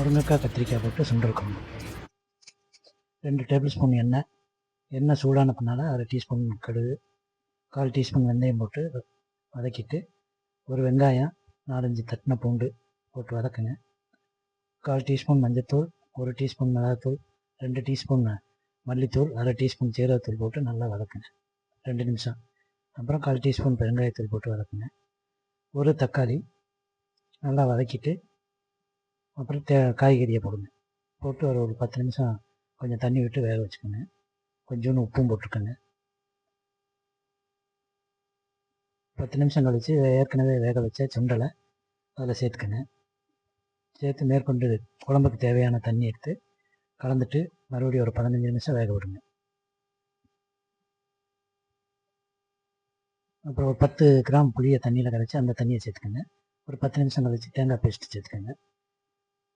முருங்கைக்காய் கத்திரிக்காய் போட்டு சுண்டல் குழம்பு. ரெண்டு டேபிள் ஸ்பூன் எண்ணெய். எண்ணெய் சூடான பின்னால் அரை டீஸ்பூன் கடுகு கால் டீஸ்பூன் வெந்தயம் போட்டு வதக்கிட்டு ஒரு வெங்காயம் நாலஞ்சு தட்டின பூண்டு போட்டு வதக்குங்க. கால் டீஸ்பூன் மஞ்சத்தூள் ஒரு டீஸ்பூன் மிளகாத்தூள் ரெண்டு டீஸ்பூன் மல்லித்தூள் அரை டீஸ்பூன் சீரகத்தூள் போட்டு நல்லா வதக்குங்க. ரெண்டு நிமிஷம். அப்புறம் கால் டீஸ்பூன் பெருங்காயத்தூள் போட்டு வதக்குங்க. ஒரு தக்காளி நல்லா வதக்கிட்டு அப்புறம் தே காய்கறியை போடுங்க. போட்டு ஒரு ஒரு பத்து நிமிஷம் கொஞ்சம் தண்ணி விட்டு வேக வச்சுக்கோங்க. கொஞ்சோண்டு உப்பும் போட்டிருக்கோங்க பத்து நிமிஷம் கழித்து ஏற்கனவே வேக வச்ச சுண்டலை அதில் சேர்த்துக்கங்க. சேர்த்து மேற்கொண்டு குழம்புக்கு தேவையான தண்ணி எடுத்து கலந்துட்டு மறுபடியும் ஒரு பதினஞ்சு நிமிஷம் வேக விடுங்க. அப்புறம் ஒரு பத்து கிராம் புளியை தண்ணியில் கரைச்சி அந்த தண்ணியை சேர்த்துக்கோங்க. ஒரு பத்து நிமிஷம் கழித்து தேங்காய் பேஸ்ட்டு சேர்த்துக்கோங்க.